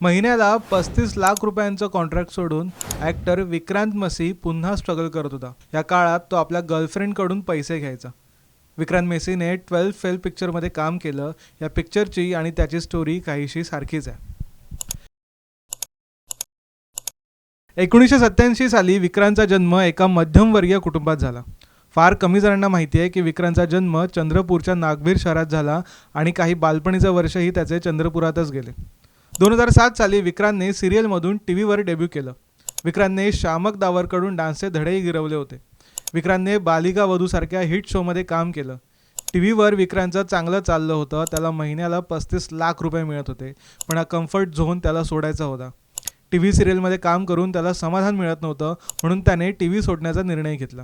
महिन्याला पस्तीस लाख रुपयांचं कॉन्ट्रॅक्ट सोडून ॲक्टर विक्रांत मसी पुन्हा स्ट्रगल करत होता. या काळात तो आपल्या गर्लफ्रेंडकडून पैसे घ्यायचा. विक्रांत मेसीने ट्वेल्थ फेल पिक्चरमध्ये काम केलं. या पिक्चरची आणि त्याची स्टोरी काहीशी सारखीच आहे. एकोणीसशे सत्याऐंशी साली विक्रांतचा जन्म एका मध्यमवर्गीय कुटुंबात झाला. फार कमी जणांना माहिती आहे की विक्रांतचा जन्म चंद्रपूरच्या नागवीर शहरात झाला आणि काही बालपणीचं वर्षही त्याचे चंद्रपुरातच गेले. दोन हजार सात साली विक्रांतने सिरियलमधून टी व्हीवर डेब्यू केलं. विक्रांतने शामक दावरकडून डान्सचे धडेही गिरवले होते. विक्रांतने बालिका वधूसारख्या हिट शोमध्ये काम केलं. टी व्हीवर विक्रांतचं चांगलं चाललं होतं त्याला महिन्याला पस्तीस लाख रुपये मिळत होते पण हा कम्फर्ट झोन त्याला सोडायचा होता. टी व्ही सिरियलमध्ये काम करून त्याला समाधान मिळत नव्हतं म्हणून त्याने टी व्ही सोडण्याचा निर्णय घेतला.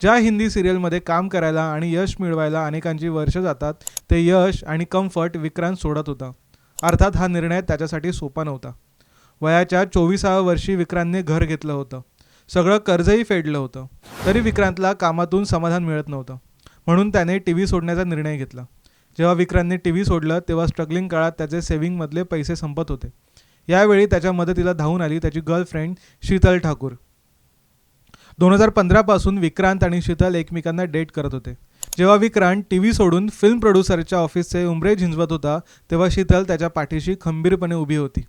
ज्या हिंदी सिरियलमध्ये काम करायला आणि यश मिळवायला अनेकांची वर्ष जातात ते यश आणि कम्फर्ट विक्रांत सोडत होता. अर्थात हा निर्णय त्याच्यासाठी सोपा नव्हता. वयाच्या चोवीसाव्या वर्षी विक्रांतने घर घेतलं होतं. सगळं कर्जही फेडलं होतं. तरी विक्रांतला कामातून समाधान मिळत नव्हतं. म्हणून त्याने टी व्ही सोडण्याचा निर्णय घेतला. जेव्हा विक्रांतने टी व्ही सोडलं तेव्हा स्ट्रगलिंग काळात त्याचे सेव्हिंगमधले पैसे संपत होते. यावेळी त्याच्या मदतीला धावून आली त्याची गर्लफ्रेंड शीतल ठाकूर. दोन हजार पंधरापासून विक्रांत आणि शीतल एकमेकांना डेट करत होते. जेव्हा विक्रांत टी व्ही सोडून फिल्म प्रोड्युसरच्या ऑफिसचे उंबरे झिंजवत होता तेव्हा शीतल त्याच्या पाठीशी खंबीरपणे उभी होती.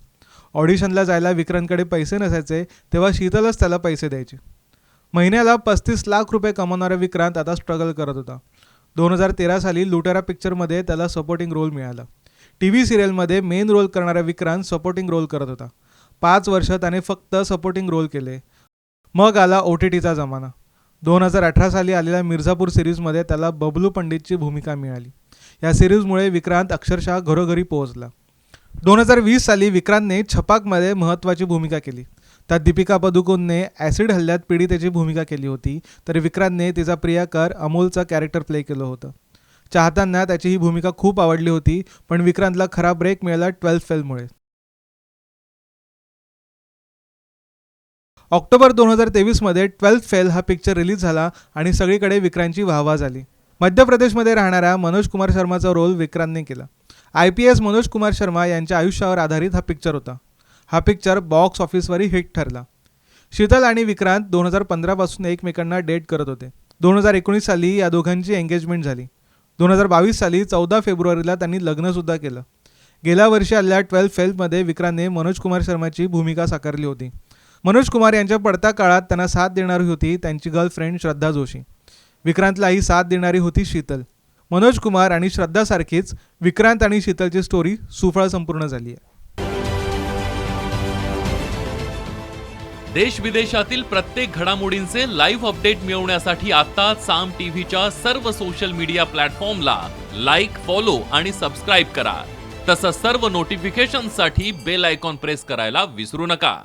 ऑडिशनला जायला विक्रांतकडे पैसे नसायचे तेव्हा शीतलच त्याला पैसे द्यायचे. महिन्याला पस्तीस लाख रुपये कमावणारा विक्रांत आता स्ट्रगल करत होता. दोन हजार तेरा साली लुटेरा पिक्चरमध्ये त्याला सपोर्टिंग रोल मिळाला. टी व्ही सिरियलमध्ये मेन रोल करणारा विक्रांत सपोर्टिंग रोल करत होता. पाच वर्ष त्याने फक्त सपोर्टिंग रोल केले. मग आला ओ टी टीचा जमाना. दोन हजार अठरा साली आलेल्या मिर्झापूर सिरीजमध्ये त्याला बबलू पंडितची भूमिका मिळाली. या सिरीजमुळे विक्रांत अक्षरशः घरोघरी पोहोचला. दोन हजार वीस साली विक्रांतने छपाकमध्ये महत्त्वाची भूमिका केली. त्यात दीपिका पदुकोनने ॲसिड हल्ल्यात पीडितेची भूमिका केली होती तर विक्रांतने तिचा प्रियाकर अमोलचा कॅरेक्टर प्ले केलं होतं. चाहत्यांना त्याची ही भूमिका खूप आवडली होती पण विक्रांतला खरा ब्रेक मिळाला ट्वेल्थ फेलमुळे. ऑक्टोबर दोन हजार तेवीसमध्ये ट्वेल्थ फेल हा पिक्चर रिलीज झाला आणि सगळीकडे विक्रांतची वाहवा झाली. मध्य प्रदेशमध्ये राहणाऱ्या मनोज कुमार शर्माचा रोल विक्रांतने केला. I P S Manoj Kumar Sharma यांच्या आयुष्यावर आधारित हा पिक्चर होता. हा पिक्चर बॉक्स ऑफिसवरही हिट ठरला. शीतल आणि विक्रांत दोन हजार पंधरापासून एकमेकांना डेट करत होते. दोन हजार एकोणीस साली या दोघांची एंगेजमेंट झाली. दोन हजार बावीस साली चौदा फेब्रुवारीला त्यांनी लग्नसुद्धा केलं. गेल्या वर्षी आलेल्या ट्वेल्थ फेल्थमध्ये विक्रांतने मनोज कुमार शर्माची भूमिका साकारली होती. मनोज कुमार यांच्या पडत्या काळात त्यांना साथ देणारी होती त्यांची गर्लफ्रेंड श्रद्धा जोशी. विक्रांतलाही साथ देणारी होती शीतल. मनोज कुमार आणि श्रद्धासारखीच विक्रांत आणि शीतलची स्टोरी सुफळ संपूर्ण झाली आहे. देश विदेशातील प्रत्येक घडामोडींचे लाईव्ह अपडेट मिळवण्यासाठी आता साम टीव्हीच्या सर्व सोशल मीडिया प्लॅटफॉर्मला लाईक फॉलो आणि सबस्क्राईब करा. तसंच सर्व नोटिफिकेशनसाठी बेल आयकॉन प्रेस करायला विसरू नका.